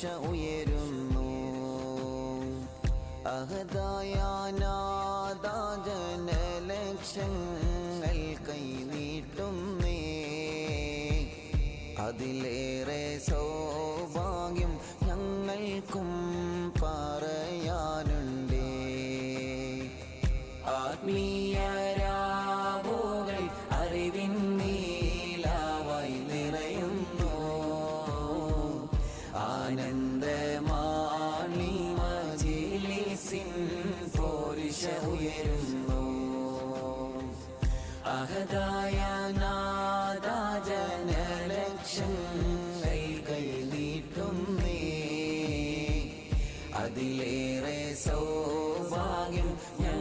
പ്രതീക്ഷ ഉയരുന്നു. അഹദായാനാദാജനലക്ഷങ്ങൾ കൈനീട്ടുന്നേ. അതിലേറെ സൗഭാഗ്യം ഞങ്ങൾക്കും പറയാനുണ്ടേ. ആത്മീയ ആനന്ദമാണി മജിലിസിൻ പോരിഷ ഉയരുന്നു. അഹദായ നാദാജനലക്ഷം കൈ നീട്ടുന്നേ അതിലേറെ സൗഭാഗ്യം ഞങ്ങൾക്കും